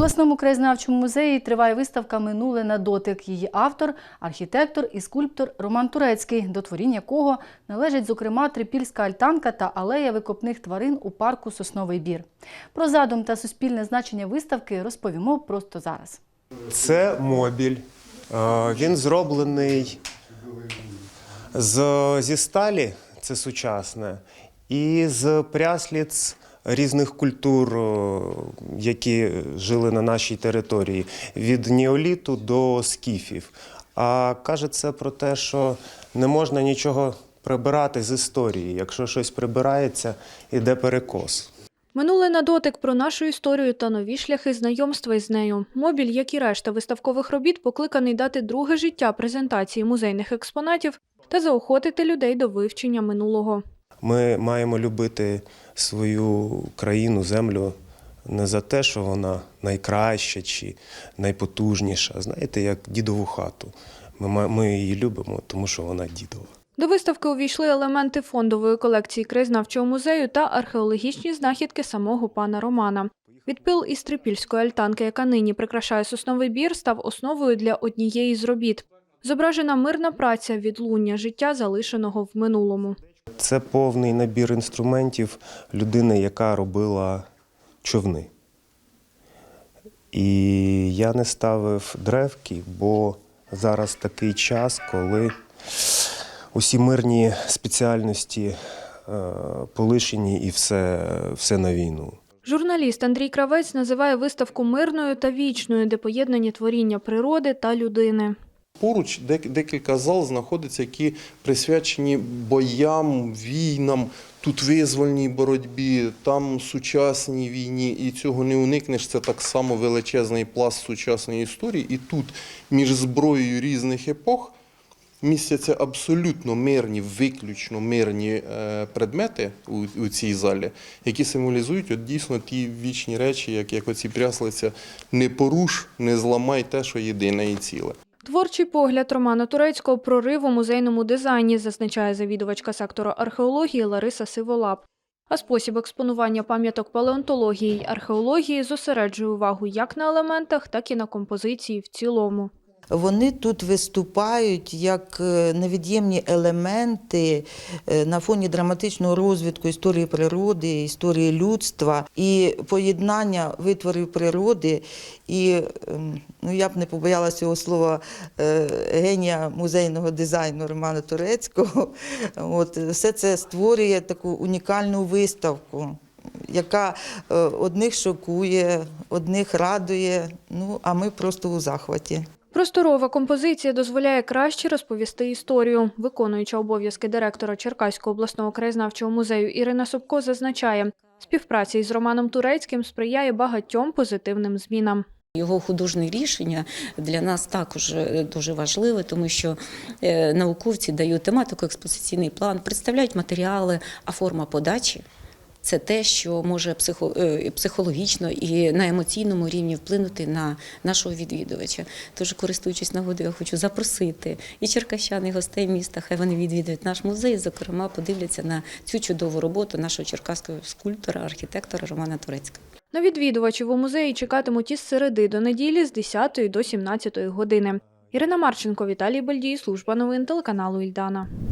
обласному краєзнавчому музеї триває виставка Минуле на дотик. Її автор, архітектор і скульптор Роман Турецький, до творінь якого належить, зокрема, трипільська альтанка та алея викопних тварин у парку Сосновий Бір. Про задум та суспільне значення виставки розповімо просто зараз. Це мобіль. Е, Він зроблений зі сталі, це сучасне, і з прясліц різних культур, які жили на нашій території, від неоліту до скіфів. А каже це про те, що не можна нічого прибирати з історії. Якщо щось прибирається, іде перекос. Минуле на дотик про нашу історію та нові шляхи знайомства із нею. Мобіль, як і решта виставкових робіт, покликаний дати друге життя презентації музейних експонатів та заохотити людей до вивчення минулого. Ми маємо любити свою країну, землю не за те, що вона найкраща чи найпотужніша. Знаєте, як дідову хату. Ми, ми її любимо, тому що вона дідова. До виставки увійшли елементи фондової колекції краєзнавчого музею та археологічні знахідки самого пана Романа. Відпил із трипільської альтанки, яка нині прикрашає сосновий бір, став основою для однієї з робіт. Зображена мирна праця відлуння життя, залишеного в минулому. Це повний набір інструментів людини, яка робила човни. І я не ставив древки, бо зараз такий час, коли усі мирні спеціальності е, полишені і все, все на війну. Журналіст Андрій Кравець називає виставку мирною та вічною, де поєднані творіння природи та людини. Поруч декілька зал знаходиться, які присвячені боям, війнам, тут визвольній боротьбі, там сучасній війні, і цього не уникнеш. Це так само величезний пласт сучасної історії. І тут між зброєю різних епох містяться абсолютно мирні, виключно мирні е, предмети у, у цій залі, які символізують от дійсно ті вічні речі, як, як оці пряслиця не поруш, не зламай те, що єдине і ціле. Творчий погляд Романа Турецького прорив у музейному дизайні, зазначає завідувачка сектору археології Лариса Сиволап. А спосіб експонування пам'яток палеонтології й археології зосереджує увагу як на елементах, так і на композиції в цілому. Вони тут виступають як е, невід'ємні елементи е, на фоні драматичного розвитку історії природи, історії людства і поєднання витворів природи і, ем, ну я б не побоялася цього слова, е, генія музейного дизайну Романа Турецького. От, все це створює таку унікальну виставку. Яка одних шокує, одних радує, ну а ми просто у захваті. Просторова композиція дозволяє краще розповісти історію. Виконуюча обов'язки директора Черкаського обласного краєзнавчого музею Ірина Собко зазначає, співпраця із Романом Турецьким сприяє багатьом позитивним змінам. Його художні рішення для нас також е, дуже важливе, тому що е, науковці дають тематику, експозиційний план, представляють матеріали, а форма подачі це те, що може е, психологічно і на емоційному рівні вплинути на нашого відвідувача. Тож, користуючись нагодою, я хочу запросити і черкащан, і гостей міста, хай вони відвідують наш музей, зокрема, подивляться на цю чудову роботу нашого черкаського скульптора, архітектора Романа Турецького. На відвідувачів у музеї чекатимуть із середи до неділі з 10 до 17 години. Ірина Марченко, Віталій Бальдій, служба новин телеканалу Ільдана.